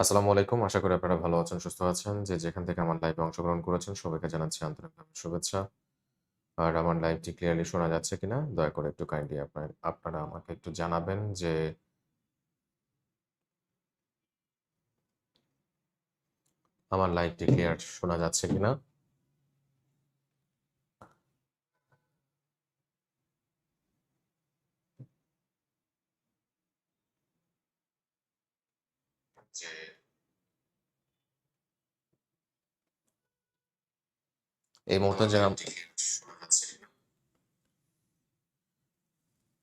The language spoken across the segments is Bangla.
আসসালামু আলাইকুম। আশা করি আপনারা ভালো আছেন, সুস্থ আছেন। যে যেখান থেকে আমার লাইভে অংশগ্রহণ করেছেন সবাইকে জানাচ্ছি আন্তরিকভাবে শুভেচ্ছা। আর আমার লাইভটি ক্লিয়ারলি শোনা যাচ্ছে কিনা দয়া করে একটু কাইন্ডলি আপনার আপনারা আমাকে একটু জানাবেন যে আমার লাইভটি ক্লিয়ার শোনা যাচ্ছে কিনা? যে এই মুহূর্তে যারা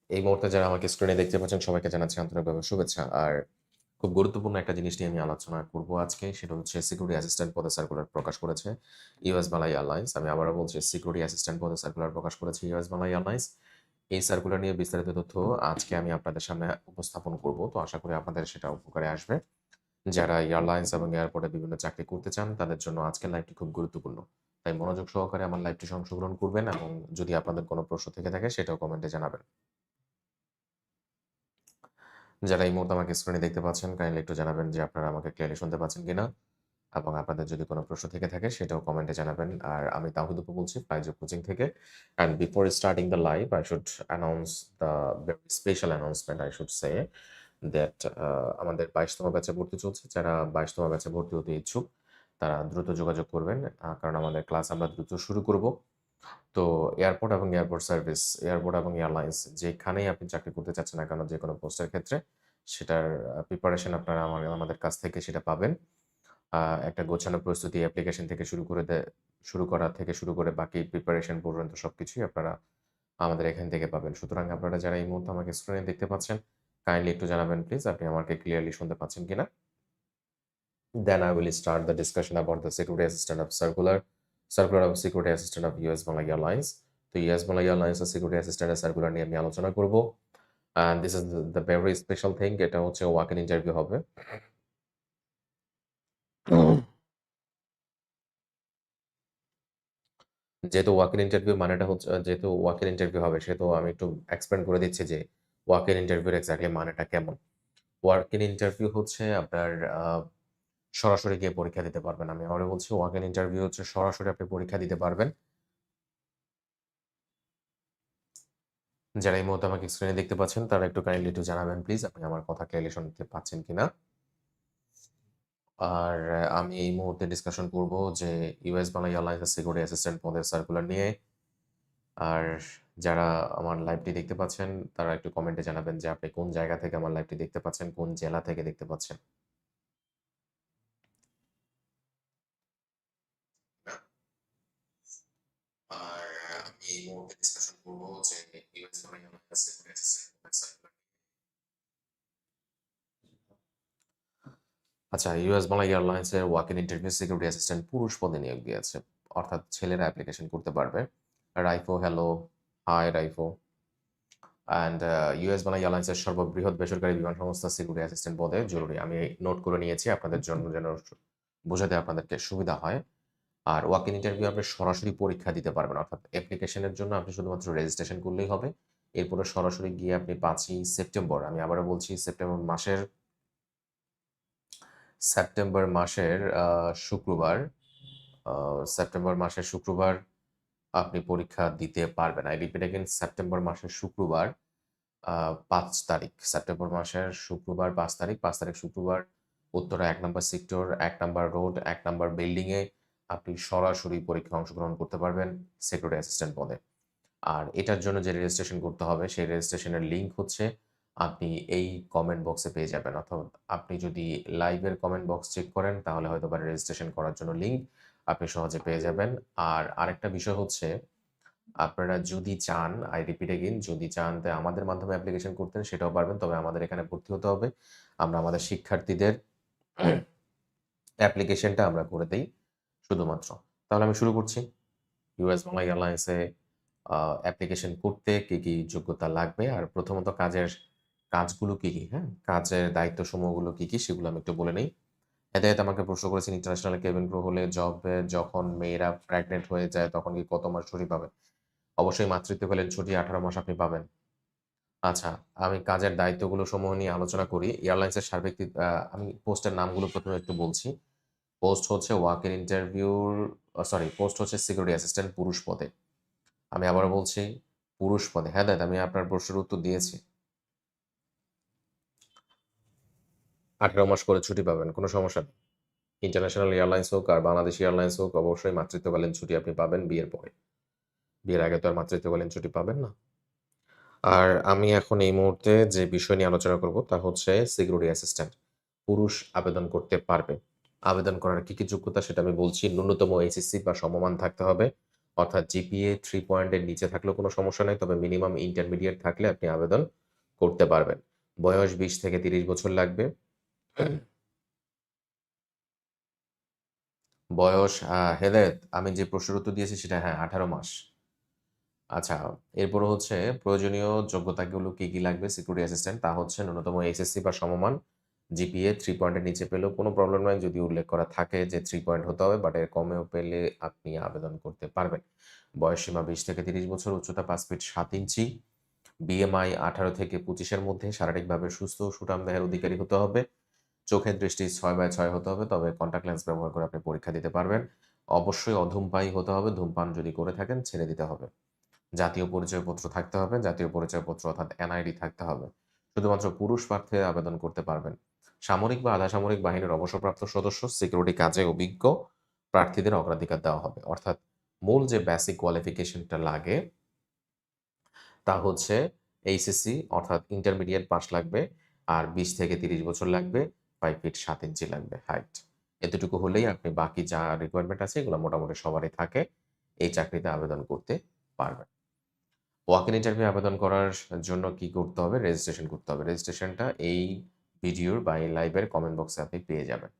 এই মুহূর্তে যারা আমাকে স্ক্রিনে দেখতে পাচ্ছেন, সবাইকে জানাচ্ছি আন্তরিকভাবে শুভেচ্ছা। আর খুব গুরুত্বপূর্ণ একটা জিনিস নিয়ে আমি আলোচনা করব আজকে। সেটা হচ্ছে সিকিউরিটি অ্যাসিস্ট্যান্ট পদে সার্কুলার প্রকাশ করেছে ইউএস বাংলা এয়ারলাইন্স। আমি আবারও বলছি সিকিউরিটি অ্যাসিস্ট্যান্ট পদে সার্কুলার প্রকাশ করেছে ইউএস বাংলা এয়ারলাইন্স। এই সার্কুলার নিয়ে বিস্তারিত তথ্য আজকে আমি আপনাদের সামনে উপস্থাপন করব। তো আশা করি আপনাদের সেটা উপকারে আসবে। যারা এয়ারলাইন্স এবং এয়ারপোর্টে বিভিন্ন চাকরি করতে চান, তাদের জন্য আজকের লাইভটি খুব গুরুত্বপূর্ণ। তাই মনোযোগ সহকারে আমার লাইভটি অংশগ্রহণ করবেন এবং যদি আপনাদের কোনো প্রশ্ন থেকে থাকে, সেটাও কমেন্টে জানাবেন। যারা এই মুহূর্তে আমাকে স্ক্রিনে দেখতে পাচ্ছেন কাইন্ডলি একটু জানাবেন যে আপনারা আমাকে ক্লিয়ারলি শুনতে পাচ্ছেন কিনা? এবং আপনাদের যদি কোনো প্রশ্ন থেকে থাকে, সেটাও কমেন্টে জানাবেন। আর আমি তাওহিদ অপু বলছি ফ্লাইজো কোচিং থেকে। And before starting the live I should announce দ্য very special announcement, I should say that uh আমাদের ২২ তম ব্যাচে ভর্তি চলছে। যারা ২২ তম ব্যাচে ভর্তি হতে ইচ্ছুক তারা দ্রুত যোগাযোগ করবেন। কারণ আমাদের ক্লাস আমরা দ্রুত শুরু করব। তো এয়ারপোর্ট এবং এয়ারপোর্ট সার্ভিস, এয়ারপোর্ট এবং এয়ারলাইন্স যেখানেই আপনি চাকরি করতে চাচ্ছেন না কেন যেকোনো পোস্টের ক্ষেত্রে সেটার প্রিপারেশন আপনারা আমা আমাদের কাছ থেকে সেটা পাবেন। একটা গোছানো প্রস্তুতি অ্যাপ্লিকেশন থেকে শুরু করে শুরু করা থেকে শুরু করে বাকি প্রিপারেশন পর্যন্ত সবকিছুই আপনারা আমাদের এখান থেকে পাবেন। সুতরাং আপনারা যারা এই মুহূর্তে আমাকে স্ক্রিনে দেখতে পাচ্ছেন কাইন্ডলি একটু জানাবেন প্লিজ আপনি আমাকে ক্লিয়ারলি শুনতে পাচ্ছেন কিনা? Then I will start the discussion about the security assistant of circular, circular of security assistant of US Bangla Airlines. তো ইউএস বাংলা এয়ারলাইন্সের সিকিউরিটি অ্যাসিস্ট্যান্টের সার্কুলার নিয়ে আমি আলোচনা করব। And this the the very special thing এটা হচ্ছে ওয়াক ইন ইন্টারভিউ হবে। যেহেতু ওয়াক ইন ইন্টারভিউ মানেটা হচ্ছে যেহেতু ওয়াক ইন ইন্টারভিউ হবে সেহেতু আমি একটু এক্সপ্লেন করে দিচ্ছি যে ওয়াক ইন ইন্টারভিউর এক্সাক্টলি মানেটা কেমন। ওয়ার্ক ইন ইন্টারভিউ হচ্ছে আপনার সরাসরি গিয়ে পরীক্ষা দিতে পারবেন। আমি আবারও বলছি ওয়াক ইন ইন্টারভিউ হচ্ছে সরাসরি আপনি পরীক্ষা দিতে পারবেন। যারা এই মুহূর্তে আমাকে স্ক্রিনে দেখতে পাচ্ছেন, তারা একটু কাইন্ডলি একটু জানাবেন প্লিজ আপনি আমার কথা ক্লিয়ারলি শুনতে পাচ্ছেন কিনা? আর, আমি এই মুহূর্তে ডিসকাশন করব যে ইউএস বাংলা এয়ারলাইন্সের সিকিউরিটি অ্যাসিস্ট্যান্ট পদের সার্কুলার নিয়ে। আর যারা আমার লাইভটি দেখতে পাচ্ছেন তারা একটু কমেন্টে জানাবেন যে আপনি কোন জায়গা থেকে আমার লাইভটি দেখতে পাচ্ছেন, কোন জেলা থেকে দেখতে পাচ্ছেন। আর আমি এই মুহূর্তে ডিসকাশন করব যে ইউএস আচ্ছা, ইউএস বাংলা এয়ারলাইন্সের walk in interview security assistant পুরুষ পদে নিয়োগ দিয়েছে। অর্থাৎ ছেলেরা অ্যাপ্লিকেশন করতে পারবে। Raifo hello, hi Raifo. And US Bangla এয়ারলাইন্সের সর্ববৃহৎ বেসরকারি বিমান সংস্থা সিকিউরিটি অ্যাসিস্ট্যান্ট পদে জরুরি। আমি নোট করে নিয়েছি, আপনাদের জন্য যেন বোঝাতে আপনাদেরকে সুবিধা হয়। আর ওয়াক ইন ইন্টারভিউ আপনি সরাসরি পরীক্ষা দিতে পারবেন। অর্থাৎ অ্যাপ্লিকেশনের জন্য আপনি শুধুমাত্র রেজিস্ট্রেশন করলেই হবে। এরপরে সরাসরি গিয়ে আপনি পাঁচই সেপ্টেম্বর, আমি আবারও বলছি, সেপ্টেম্বর মাসের সেপ্টেম্বর মাসের শুক্রবার সেপ্টেম্বর মাসের শুক্রবার আপনি পরীক্ষা দিতে পারবেন। I repeat এগেন সেপ্টেম্বর মাসের শুক্রবার ৫ তারিখ। সেপ্টেম্বর মাসের শুক্রবার পাঁচ তারিখ, পাঁচ তারিখ শুক্রবার উত্তরা এক নম্বর সেক্টর, এক নম্বর রোড, এক নম্বর বিল্ডিং এ আপনি সরাসরি পরীক্ষায় অংশগ্রহণ করতে পারবেন সিকিউরিটি অ্যাসিস্ট্যান্ট পদে। আর এটার জন্য যে রেজিস্ট্রেশন করতে হবে সেই রেজিস্ট্রেশনের লিঙ্ক হচ্ছে আপনি এই কমেন্ট বক্সে পেয়ে যাবেন। অথবা আপনি যদি লাইভের কমেন্ট বক্স চেক করেন তাহলে হয়তো বা রেজিস্ট্রেশন করার জন্য লিঙ্ক আপনি সহজে পেয়ে যাবেন। আর আরেকটা বিষয় হচ্ছে আপনারা যদি চান আই repeat again যদি চান তে আমাদের মাধ্যমে অ্যাপ্লিকেশন করতেন সেটাও পারবেন। তবে আমাদের এখানে ভর্তি হতে হবে। আমরা আমাদের শিক্ষার্থীদের অ্যাপ্লিকেশনটা আমরা করে দেই শুধুমাত্র। তাহলে আমি শুরু করছি। ইউএস বাংলা এয়ারলাইন্সে অ্যাপ্লিকেশন করতে কি, কি যোগ্যতা লাগবে? আর প্রথমত কাজের কাজগুলো কি, কি? হ্যাঁ? কাজের দায়িত্বসমূহগুলো কি, কি? সেগুলো আমি একটু বলে নেই। হেদায়েত আমাকে প্রশ্ন করেছেন ইন্টারন্যাশনাল কেবিন ক্রু হলে জবে যখন মেয়েরা প্রেগন্যান্ট হয়ে যায় তখন কি কত মাস ছুটি পাবেন? অবশ্যই মাতৃত্বকালীন ছুটি ১৮ মাস আপনি পাবেন। আচ্ছা, আমি কাজের দায়িত্বগুলো সমূহ নিয়ে আলোচনা করি। এয়ারলাইন্সের সার্বিক আমি পোস্টের নামগুলো প্রথমে একটু বলছি। পোস্ট হচ্ছে ওয়াক ইন ইন্টারভিউর সরি পোস্ট হচ্ছে সিকিউরিটি অ্যাসিস্ট্যান্ট পুরুষ পদে। আমি আবারও বলছি পুরুষ পদে। হেদায়েত আমি আপনার প্রশ্নের উত্তর দিয়েছি। ১৮ মাস করে ছুটি পাবেন, কোনো সমস্যা নেই। ইন্টারন্যাশনাল এয়ারলাইন্স হোক আর বাংলাদেশ এয়ারলাইন্স হোক অবশ্যই মাতৃত্বকালীন ছুটি আপনি পাবেন বিয়ের পরে। বিয়ের আগে তো আর মাতৃত্বকালীন ছুটি পাবেন না। আর আমি এখন এই মুহূর্তে যে বিষয় নিয়ে আলোচনা করব তা হচ্ছে সিকিউরিটি অ্যাসিস্ট্যান্ট। পুরুষ আবেদন করতে পারবে। আবেদন করার কি, কি যোগ্যতা সেটা আমি বলছি। ন্যূনতম এইচএসসি বা সমমান থাকতে হবে। অর্থাৎ জিপিএ 3 পয়েন্টের নিচে থাকলেও কোনো সমস্যা নেই তবে মিনিমাম ইন্টারমিডিয়েট থাকলে আপনি আবেদন করতে পারবেন। বয়স ২০ থেকে ৩০ বছর লাগবে। বয়স হেদায়েত আমি যে প্রশ্নের উত্তর দিয়েছি সেটা হ্যাঁ ১৮ মাস। আচ্ছা, এরপর হচ্ছে প্রয়োজনীয় যোগ্যতাগুলো কি, কি লাগবে সিকিউরিটি অ্যাসিস্ট্যান্ট তা হচ্ছে ন্যূনতম এইচএসসি বা সমমান, জিপিএ থ্রি পয়েন্টের নিচে পেলেও কোনো প্রবলেম নয় যদি উল্লেখ করা থাকে যে থ্রি পয়েন্ট হতে হবে বাট এর কমেও পেলে আপনি আবেদন করতে পারবেন। বয়স সীমা বিশ থেকে ৩০ বছর, উচ্চতা পাঁচ ফিট সাত ইঞ্চি, বিএমআই ১৮ থেকে পঁচিশের মধ্যে, শারীরিকভাবে সুস্থ সুঠাম দেহের অধিকারী হতে হবে। চোখের দৃষ্টি ৬/৬ হতে হবে। তবে কনট্যাক্ট লেন্স ব্যবহার করে আপনি পরীক্ষা দিতে পারবেন। অবশ্যই অধূমপায়ী হতে হবে। ধূমপান যদি করে থাকেন ছেড়ে দিতে হবে। জাতীয় পরিচয়পত্র থাকতে হবে। জাতীয় পরিচয়পত্র অর্থাৎ এনআইডি থাকতে হবে। শুধুমাত্র পুরুষ প্রার্থী আবেদন করতে পারবেন। সামরিক বা আধা সামরিক বাহিনীর অবসরপ্রাপ্ত সদস্য, সিকিউরিটি কাজে অভিজ্ঞ প্রার্থীদের অগ্রাধিকার দেওয়া হবে। অর্থাৎ মূল যে বেসিক কোয়ালিফিকেশনটা লাগে তা হচ্ছে এইচএসসি অর্থাৎ ইন্টারমিডিয়েট পাস লাগবে। আর ২০ থেকে ৩০ বছর লাগবে। ৫ ফিট ৭ ইঞ্চি লাগবে হাইট। এতটুকু হলেই আপনি বাকি যা রিকোয়ারমেন্ট আছে এগুলো মোটামুটি সবারই থাকে। এই চাকরিতে আবেদন করতে পারবেন। ওয়াক ইন ইন্টারভিউ আবেদন করার জন্য কি করতে হবে? রেজিস্ট্রেশন করতে হবে। রেজিস্ট্রেশনটা এই ভিডিওর বা এই লাইভের কমেন্ট বক্সে আপনি পেয়ে যাবেন।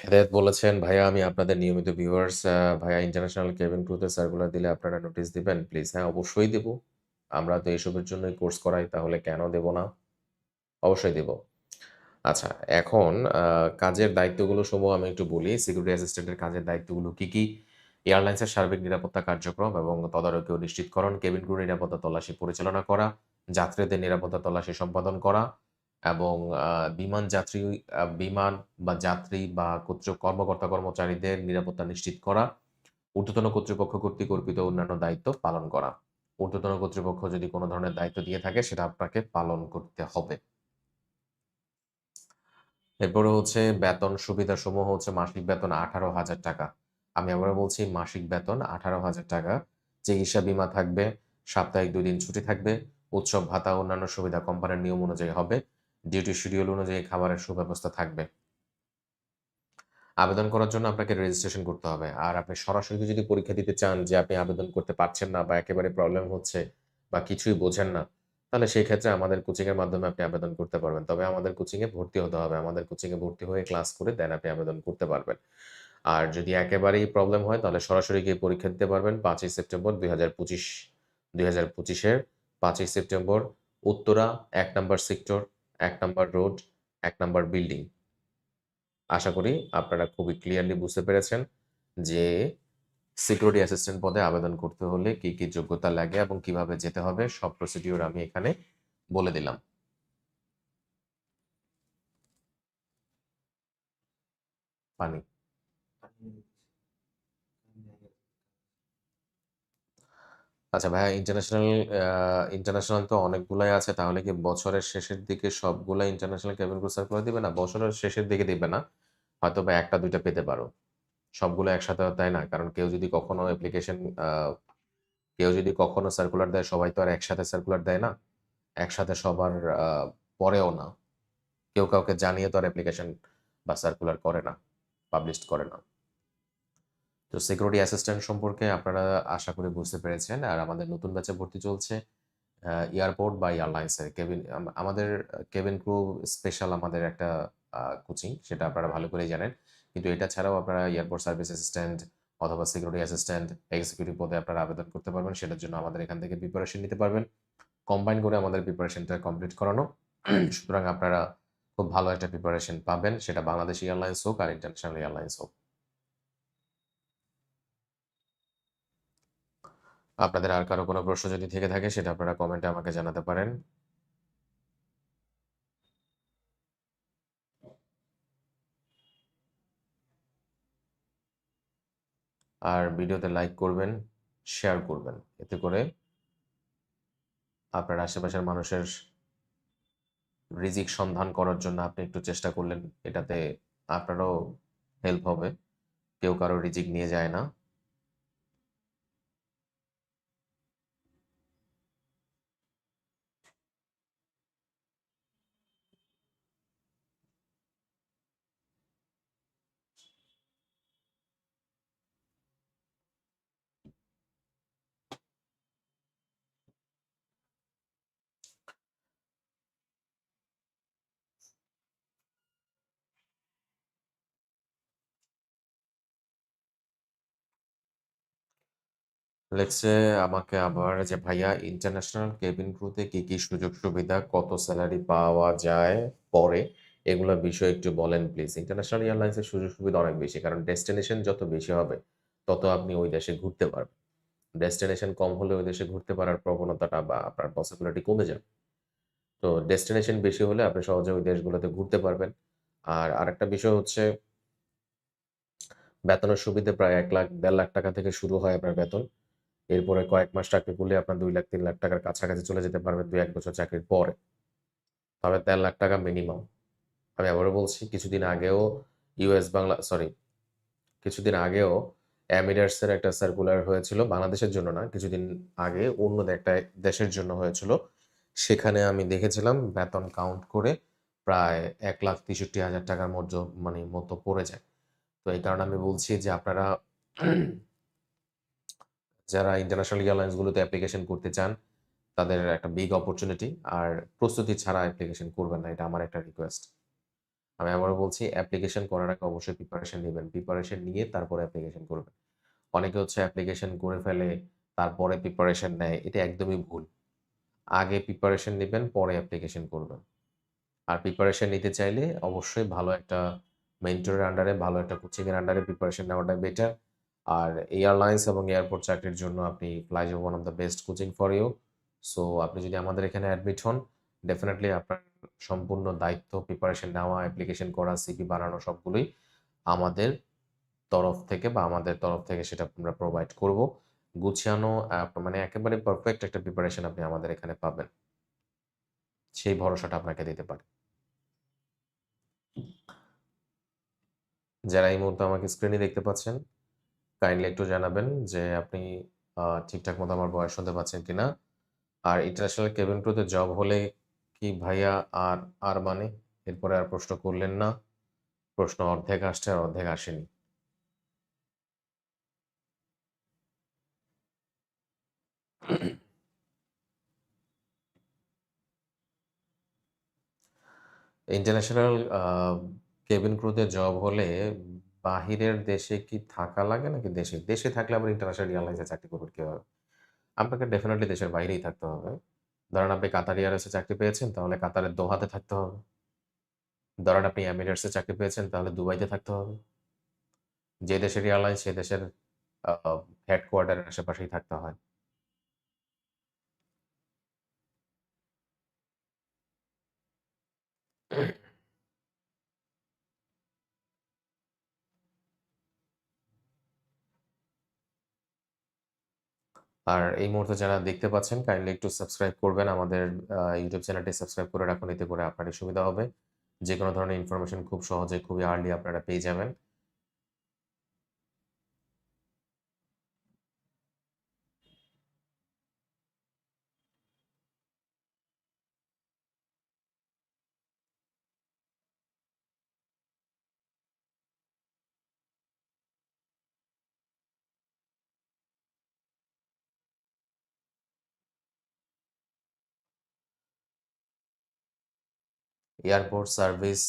হেদায়েত বলেছেন, "ভাইয়া আমি আপনাদের নিয়মিত ভিউয়ার্স ভাইয়া ইন্টারন্যাশনাল কেবিন ক্রুতে সার্কুলার দিলে আপনারা নোটিস দিবেন প্লিজ?" হ্যাঁ, অবশ্যই দেব। আমরা তো এসবের জন্যই কোর্স করাই তাহলে কেন দেব না? অবশ্যই দেব। আচ্ছা, এখন কাজের দায়িত্বগুলো সমূহ আমি একটু বলি। সিকিউরিটি অ্যাসিস্ট্যান্টের কাজের দায়িত্বগুলো কি, কি? এয়ারলাইন্সের সার্বিক নিরাপত্তা কার্যক্রম এবং তদারকি ও নিশ্চিতকরণ, কেবিন ক্রু নিরাপত্তা তল্লাশি পরিচালনা করা, যাত্রীদের নিরাপত্তা তল্লাশি সম্পাদন করা এবং বিমান যাত্রী বিমান বা যাত্রী বা কর্তৃ কর্মকর্তা-কর্মচারীদের নিরাপত্তা নিশ্চিত করা, ঊর্ধ্বতন কর্তৃপক্ষ কর্তৃক অর্পিত অন্যান্য দায়িত্ব পালন করা। ঊর্ধ্বতন কর্তৃপক্ষ যদি কোনো ধরনের দায়িত্ব দিয়ে থাকে সেটা আপনাকে পালন করতে হবে। এরপরে হচ্ছে বেতন সুবিধাসমূহ হচ্ছে মাসিক বেতন ৳১৮,০০০ আমি আবারও বলছি মাসিক বেতন ৳১৮,০০০ চিকিৎসা বীমা থাকবে, সাপ্তাহিক ২ দিন ছুটি থাকবে, উৎসব ভাতা অন্যান্য সুবিধা কোম্পানির নিয়ম অনুযায়ী হবে। ডিউটি শিডিউল অনুযায়ী খাবারের সুব্যবস্থা থাকবে। আবেদন করার জন্য আপনাকে রেজিস্ট্রেশন করতে হবে। আর আপনি সরাসরি যদি পরীক্ষা দিতে চান যে আপনি আবেদন করতে পারছেন না বা একেবারে প্রবলেম হচ্ছে বা কিছুই বোঝেন না, তাহলে সেই ক্ষেত্রে আমাদের কোচিং এর মাধ্যমে আপনি আবেদন করতে পারবেন। তবে আমাদের কোচিং এ ভর্তি হতে হবে। আমাদের কোচিং এ ভর্তি হয়ে ক্লাস করে দেন আপনি আবেদন করতে পারবেন। আর যদি একেবারেই প্রবলেম হয় তাহলে সরাসরি গিয়ে পরীক্ষা দিতে পারবেন পাঁচই সেপ্টেম্বর দুই হাজার পঁচিশ দুই হাজার পঁচিশের পাঁচই সেপ্টেম্বর উত্তরা এক নম্বর সেক্টর, ১ নাম্বার রোড, এক নাম্বার বিল্ডিং। আশা করি আপনারা খুবই ক্লিয়ারলি বুঝতে পেরেছেন যে সিকিউরিটি অ্যাসিস্ট্যান্ট পদে আবেদন করতে হলে কি, কি যোগ্যতা লাগে এবং কীভাবে যেতে হবে সব প্রসিডিওর আমি এখানে বলে দিলাম। পানি। আচ্ছা ভাইয়া ইন্টারন্যাশনাল ইন্টারন্যাশনাল তো অনেকগুলাই আছে। তাহলে কি বছরের শেষের দিকে সবগুলা ইন্টারন্যাশনাল কেবিন ক্রু সার্কুলার দিবে না? বছরের শেষের দিকে দিবে না। হয়তো বা একটা দুইটা পেতে পারো। সবগুলো একসাথে দেয় না। কারণ কেউ যদি কখনো অ্যাপ্লিকেশন কেউ যদি কখনো সার্কুলার দেয় সবাই তো আর একসাথে সার্কুলার দেয় না। একসাথে সবার আ পড়েও না। কেউ কাউকে জানিয়ে তো আর অ্যাপ্লিকেশন বা সার্কুলার করে না, পাবলিশড করে না। তো সিকিউরিটি অ্যাসিস্ট্যান্ট সম্পর্কে আপনারা আশা করি বুঝতে পেরেছেন। আর আমাদের নতুন ব্যাচে ভর্তি চলছে এয়ারপোর্ট বা এয়ারলাইন্সের কেবিন আমাদের কেবিন ক্রু স্পেশাল আমাদের একটা কোচিং সেটা আপনারা ভালো করেই জানেন। কিন্তু এটা ছাড়াও আপনারা এয়ারপোর্ট সার্ভিস অ্যাসিস্ট্যান্ট অথবা সিকিউরিটি অ্যাসিস্ট্যান্ট, এক্সিকিউটিভ পদে আপনারা আবেদন করতে পারবেন। সেটার জন্য আমাদের এখান থেকে প্রিপারেশন নিতে পারবেন। কম্বাইন করে আমাদের প্রিপারেশনটা কমপ্লিট করানো। সুতরাং আপনারা খুব ভালো একটা প্রিপারেশন পাবেন সেটা বাংলাদেশ এয়ারলাইন্স হোক আর ইন্টারন্যাশনাল এয়ারলাইন্স হোক আপনাদের আর কারও কোনো প্রশ্ন যদি থেকে থাকে, সেটা আপনারা কমেন্টে আমাকে জানাতে পারেন। আর ভিডিওতে লাইক করবেন শেয়ার করবেন। এতে করে আপনার আশেপাশের মানুষের রিজিক সন্ধান করার জন্য আপনি একটু চেষ্টা করলেন, এটাতে আপনারও হেল্প হবে। কেউ কারও রিজিক নিয়ে যায় না। লেটসে আমাকে আবার যে ভাইয়া ইন্টারন্যাশনাল কেবিন ক্রুতে কি কি সুযোগ সুবিধা, কত স্যালারি পাওয়া যায় পরে, এগুলো বিষয়ে একটু বলেন প্লিজ ইন্টারন্যাশনাল এয়ারলাইন্সের সুযোগ সুবিধা অনেক বেশি, কারণ ডেস্টিনেশন যত বেশি হবে, তত আপনি ওই দেশে ঘুরতে পারবেন। ডেস্টিনেশন কম হলে ওই দেশে ঘুরতে পারার প্রবণতাটা বা আপনার পসিবিলিটি কমে যাবে। তো ডেস্টিনেশন বেশি হলে আপনি সহজে ওই দেশগুলোতে ঘুরতে পারবেন। আর আরেকটা বিষয় হচ্ছে, বেতনের সুবিধা প্রায় এক লাখ, দেড় লাখ টাকা থেকে শুরু হয় আপনার বেতন। এরপরে কয়েক মাস চাকরি করলে আপনার দুই লাখ, তিন লাখ টাকার কাছাকাছি চলে যেতে পারবেন দুই, এক বছর চাকরির পরে। তবে দেড় লাখ টাকা মিনিমাম আমি আবারও বলছি, কিছুদিন আগেও ইউএস বাংলা সরি কিছুদিন আগেও অ্যামিডার্সের একটা সার্কুলার হয়েছিল, বাংলাদেশের জন্য না, কিছুদিন আগে অন্য একটা দেশের জন্য হয়েছিল। সেখানে আমি দেখেছিলাম বেতন কাউন্ট করে প্রায় এক লাখ তেষট্টি হাজার টাকার মধ্যে মানে মতো পড়ে যায়। তো এই কারণে আমি বলছি যে আপনারা যারা ইন্টারন্যাশনাল এয়ারলাইন্সগুলোতে অ্যাপ্লিকেশন করতে চান, তাদের একটা বিগ অপরচুনিটি আর প্রস্তুতি ছাড়া অ্যাপ্লিকেশন করবেন না, এটা আমার একটা রিকোয়েস্ট আমি আবারও বলছি অ্যাপ্লিকেশন করার আগে অবশ্যই প্রিপারেশন নেবেন। প্রিপারেশন নিয়ে তারপরে অ্যাপ্লিকেশন করবেন। অনেকে হচ্ছে অ্যাপ্লিকেশন করে ফেলে, তারপরে প্রিপারেশন নেয়, এটা একদমই ভুল। আগে প্রিপারেশন নেবেন, পরে অ্যাপ্লিকেশন করবেন। আর প্রিপারেশন নিতে চাইলে অবশ্যই ভালো একটা মেন্টরের আন্ডারে ভালো একটা কোচিংয়ের আন্ডারে প্রিপারেশন নেওয়াটা বেটার আর এয়ারলাইন্স এবং এয়ারপোর্ট চাকরির জন্য আপনি flies one of the best coaching for you so আপনি যদি আমাদের এখানে অ্যাডমিট হন ডেফিনেটলি আপনার সম্পূর্ণ দায়িত্ব প্রিপারেশন নেওয়া অ্যাপ্লিকেশন করা সিপি বানানো সবগুলোই আমাদের তরফ থেকে বা আমাদের তরফ থেকে সেটা আমরা প্রোভাইড করব। গুছিয়ানো মানে একেবারে পারফেক্ট একটা প্রিপারেশন আপনি আমাদের এখানে পাবেন। সেই ভরসাটা আপনাকে দিতে পারে। যারা এই মুহূর্তে আমাকে স্ক্রিনে দেখতে পাচ্ছেন কাইন্ডলি একটু জানাবেন যে আপনি ঠিকঠাক মতো আমার বয়স শুনতে পাচ্ছেন কিনা। আর ইন্টারন্যাশনাল কেবিন ক্রুতে জব হলে কি ভাইয়া আর আর মানে? এরপরে আর প্রশ্ন করলেন না। প্রশ্ন অর্ধেক আসছে আর অর্ধেক আসেনি। ইন্টারন্যাশনাল কেবিন ক্রুতে জব হলে বাহিরের দেশে কি থাকা লাগে নাকি দেশে? দেশে থাকলে আবার ইন্টারন্যাশনাল এয়ারলাইন্সে চাকরি করবেন কীভাবে আপনাকে ডেফিনেটলি দেশের বাইরেই থাকতে হবে। ধরেন আপনি কাতার এয়ারওয়েজে চাকরি পেয়েছেন, তাহলে কাতারের দোহাতে থাকতে হবে। ধরেন আপনি এমিরেটসে চাকরি পেয়েছেন, তাহলে দুবাইতে থাকতে হবে। যে দেশের এয়ারলাইন্স সে দেশের হেডকোয়ার্টারের আশেপাশেই থাকতে হয়। আর এই মুহূর্তে যারা দেখতে পাচ্ছেন কাইন্ডলি একটু সাবস্ক্রাইব করবেন। আমাদের ইউটিউব চ্যানেলটি সাবস্ক্রাইব করে রাখুন, এতে করে আপনার সুবিধা হবে। যে কোনো ধরনের ইনফরমেশন খুব সহজে, খুবই আর্লি আপনারা পেয়ে যাবেন। এয়ারপোর্ট সার্ভিস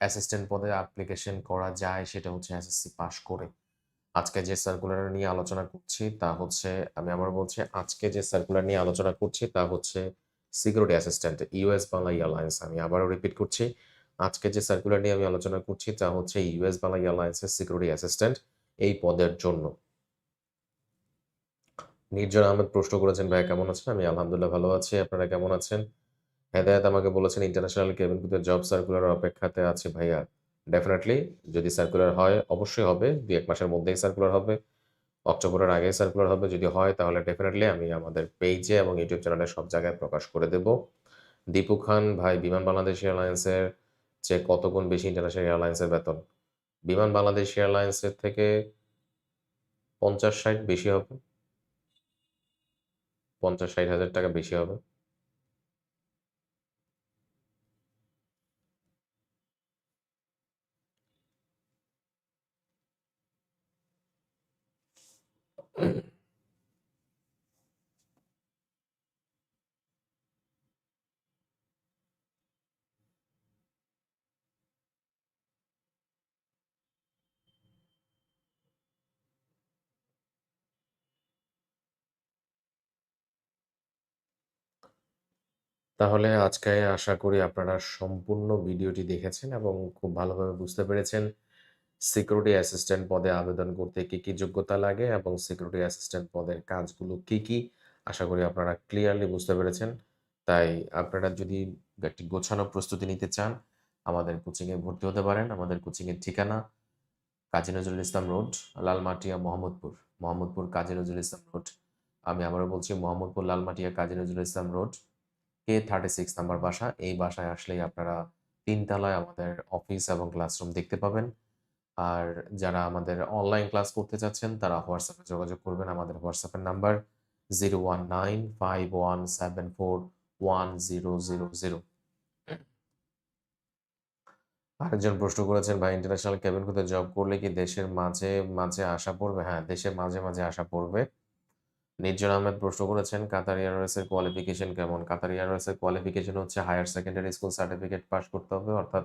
অ্যাসিস্ট্যান্ট পদে অ্যাপ্লিকেশন করা যায়, সেটা হচ্ছে এসএসসি পাস করে। আজকে যে সার্কুলার নিয়ে আলোচনা করছি, তা হচ্ছে, আমি আবার বলছি, আজকে যে সার্কুলার নিয়ে আলোচনা করছি, তা হচ্ছে security assistant US Bangla Airlines আমি আবারও রিপিট করছি। আজকে যে সার্কুলার নিয়ে আমি আলোচনা করছি, তা হচ্ছে ইউএস বাংলা এয়ারলাইন্সের সিকিউরিটি অ্যাসিস্ট্যান্ট এই পদের জন্য। নির্জন আহমেদ প্রশ্ন করেছেন ভাই কেমন আছেন? আমি আলহামদুলিল্লাহ ভালো আছি, আপনারা কেমন আছেন? হেদায়ত আমাকে বলেছেন ইন্টারন্যাশনাল কেবিন কুতে জব সার্কুলার অপেক্ষাতে আছে ভাইয়া। ডেফিনেটলি যদি সার্কুলার হয়, অবশ্যই হবে। দুই এক মাসের মধ্যেই সার্কুলার হবে। অক্টোবরের আগেই সার্কুলার হবে। যদি হয়, তাহলে ডেফিনেটলি আমি আমাদের পেজে এবং ইউটিউব চ্যানেলে সব জায়গায় প্রকাশ করে দেব। দীপু খান, ভাই, বিমান বাংলাদেশ এয়ারলাইন্সের চেয়ে কত গুণ বেশি ইন্টারন্যাশনাল এয়ারলাইন্সের বেতন? বিমান বাংলাদেশ এয়ারলাইন্সের থেকে পঞ্চাশ ষাট বেশি হবে। পঞ্চাশ ষাট হাজার টাকা বেশি হবে। তাহলে আজকে আশা করি আপনারা সম্পূর্ণ ভিডিওটি দেখেছেন এবং খুব ভালোভাবে বুঝতে পেরেছেন সিকিউরিটি অ্যাসিস্ট্যান্ট পদে আবেদন করতে কি কি যোগ্যতা লাগে এবং সিকিউরিটি অ্যাসিস্ট্যান্ট পদের কাজগুলো কি কি। আশা করি আপনারা ক্লিয়ারলি বুঝতে পেরেছেন। তাই আপনারা যদি একটি গোছানো প্রস্তুতি নিতে চান, আমাদের কোচিংয়ে ভর্তি হতে পারেন। আমাদের কোচিংয়ের ঠিকানা কাজী নজরুল ইসলাম রোড, লালমাটিয়া, মোহাম্মদপুর। মোহাম্মদপুর কাজী নজরুল ইসলাম রোড। আমি আবারও বলছি, Mohammadpur, Lalmatia Kazi Nazrul Islam road. K thirty six number বাসা? এই বাসায় আসলেই আপনারা তিনতলায় আমাদের অফিস এবং ক্লাসরুম দেখতে পাবেন। আর যারা আমাদের অনলাইন ক্লাস করতে চাচ্ছেন, তারা হোয়াটসঅ্যাপে যোগাযোগ করবেন। আমাদের হোয়াটসঅ্যাপের number zero one nine five one seven four one zero zero zero আরেকজন প্রশ্ন করেছেন, ভাই ইন্টারন্যাশনাল কেবিন খুঁজে জব করলে কি দেশের মাঝে মাঝে আসা পড়বে? হ্যাঁ দেশের মাঝে মাঝে আসা পড়বে। নির্জন আহমেদ প্রশ্ন করেছেন, কাতার এয়ারওয়েজ এর কোয়ালিফিকেশন কেমন? কাতার এয়ারওয়েজ এর কোয়ালিফিকেশন হচ্ছে higher secondary school certificate pass করতে হবে, অর্থাৎ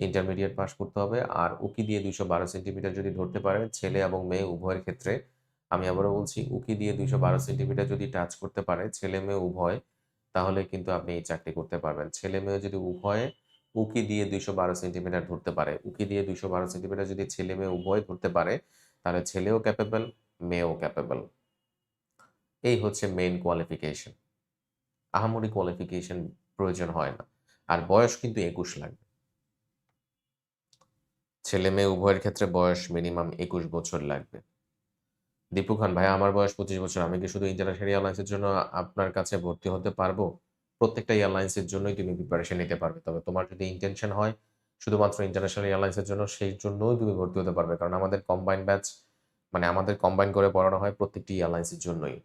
ইন্টারমিডিয়েট পাস করতে হবে। আর উকি দিয়ে দুইশো বারো সেন্টিমিটার যদি ধরতে পারেন, ছেলে এবং মেয়ে উভয়ের ক্ষেত্রে, আমি আবারও বলছি, উকি দিয়ে দুইশো বারো সেন্টিমিটার যদি টাচ করতে পারে ছেলে মেয়ে উভয়, তাহলে কিন্তু আপনি এই চাকরি করতে পারবেন। ছেলে মেয়ে যদি উভয়ে উকি দিয়ে দুইশো বারো সেন্টিমিটার ধরতে পারে, উকি দিয়ে দুইশো বারো সেন্টিমিটার যদি ছেলে মেয়ে উভয় ধরতে পারে, তাহলে ছেলেও ক্যাপেবল মেয়েও ক্যাপেবল এই হচ্ছে মেইন কোয়ালিফিকেশন আহামরি কোয়ালিফিকেশন প্রয়োজন হয় না, আর বয়স কিন্তু একুশ লাগবে। ছেলে মেয়ে উভয়ের ক্ষেত্রে বয়স মিনিমাম একুশ বছর লাগবে। দীপু খান, ভাই, আমার বয়স পঁচিশ বছর, আমি কি শুধু ইন্টারন্যাশনাল এয়ারলাইন্সের জন্য আপনার কাছে ভর্তি হতে পারব? প্রত্যেকটা এয়ারলাইন্সের জন্যই তুমি প্রিপারেশন নিতে পারবে। তবে তোমার যদি ইন্টেনশন হয়, শুধুমাত্র ইন্টারন্যাশনাল এয়ারলাইন্সের জন্য, সেই জন্যই তুমি ভর্তি হতে পারবে। কারণ আমাদের কম্বাইন ব্যাচ মানে আমাদের কম্বাইন করে পড়ানো হয় প্রত্যেকটি এয়ারলাইন্সের জন্যই।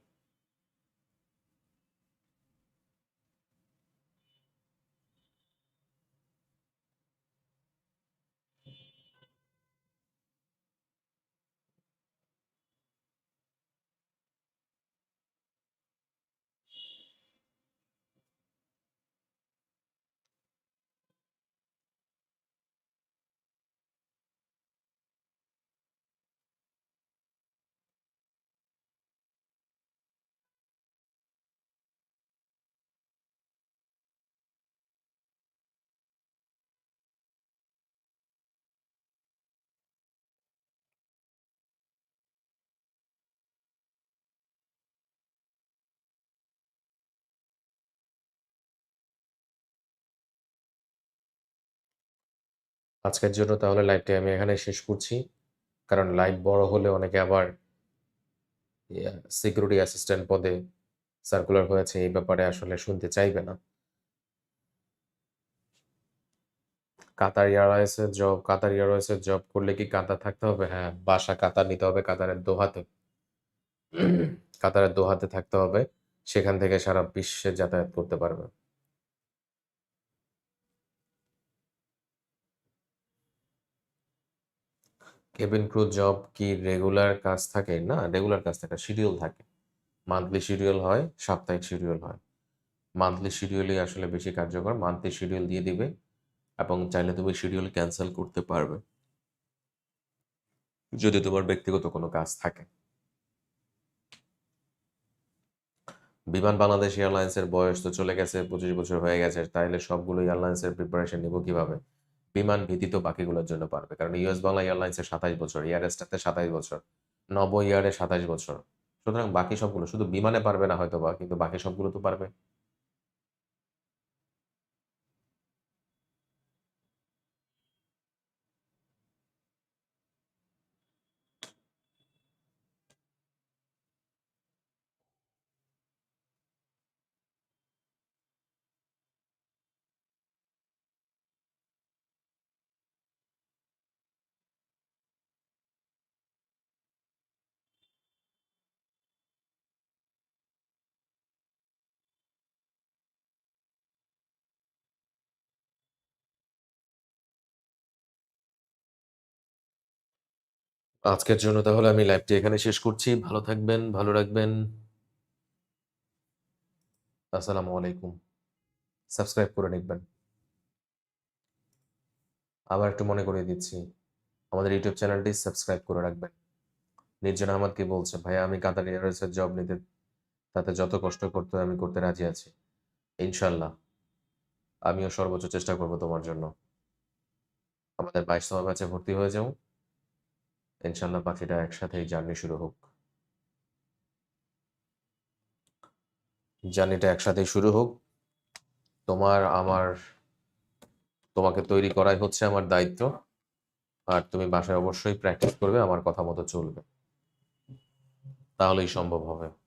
আজকের জন্য তাহলে লাইভটি আমি এখানে শেষ করছি। কারণ লাইভ বড় হলে অনেকে আবার সিকিউরিটি অ্যাসিস্ট্যান্ট পদে সার্কুলার হয়েছে, এই ব্যাপারে আসলে শুনতে চাইবে না। কাতার এয়ারওয়েজের জব কাতার এয়ারওয়েজের জব করলে কি কাতার থাকতে হবে? হ্যাঁ বাসা কাতার নিতে হবে কাতারের দোহাতে। কাতারের দোহাতে থাকতে হবে। সেখান থেকে সারা বিশ্বে যাতায়াত করতে পারবে। কেবিন ক্রু জব কি রেগুলার কাজ থাকে না রেগুলার কাজ থাকে শিডিউল থাকে মান্থলি শিডিউল হয়, সাপ্তাহিক শিডিউল হয় মান্থলি শিডিউলই আসলে বেশি কার্যকর মান্থলি শিডিউল দিয়ে দিবে এবং চাইলে তুমি শিডিউল ক্যান্সেল করতে পারবে যদি তোমার ব্যক্তিগত কোনো কাজ থাকে বিমান বাংলাদেশ এয়ারলাইন্সের বয়স তো চলে গেছে ২৫ বছর হয়ে গেছে। তাইলে সবগুলো এয়ারলাইন্সের প্রিপারেশন নিব কীভাবে? বিমান ভিত্তিত বাকিগুলোর জন্য পারবে। কারণ ইউএস বাংলা এয়ারলাইন্সের ২৭ বছর, এয়ার এস্টারতে ২৭ বছর, নব এয়ারে ২৭ বছর। সুতরাং বাকি সবগুলো শুধু বিমানে পারবে না হয়তো বা কিন্তু বাকি সবগুলো তো পারবে। আজকের জন্য তাহলে আমি লাইভটি এখানে শেষ করছি। ভালো থাকবেন, ভালো রাখবেন। আসসালামু আলাইকুম। সাবস্ক্রাইব করে নিবেন। আবার একটু মনে করিয়ে দিচ্ছি। আমাদের ইউটিউব চ্যানেলটি সাবস্ক্রাইব করে রাখবেন। নির্জন আহমদ কি বলছে? ভাইয়া আমি কাতার এয়ারওয়েজের জব নিতে তাতে যত কষ্ট করতে আমি করতে রাজি আছি। ইনশাআল্লাহ। আমিও সর্বোচ্চ চেষ্টা করব তোমার জন্য। আমাদের ২২ তম ব্যাচে ভর্তি হয়ে যাও। ইনশাআল্লাহ বাকিটা একসাথেই জার্নি শুরু হোক। জার্নিটা একসাথে শুরু হোক। তোমার আমার তোমাকে তৈরি করাই হচ্ছে আমার দায়িত্ব। আর তুমি বাসায় অবশ্যই প্র্যাকটিস করবে, আমার কথা মতো চলবে। তাহলেই সম্ভব হবে।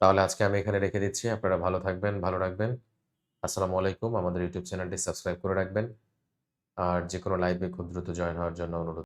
তাহলে আজকে আমি এখানে রেখে দিচ্ছি। আপনারা ভালো থাকবেন, ভালো রাখবেন। আসসালামু আলাইকুম। আমাদের ইউটিউব চ্যানেলটি সাবস্ক্রাইব করে রাখবেন। আর যে কোনো লাইভে খুব দ্রুত জয়েন হওয়ার জন্য অনুরোধ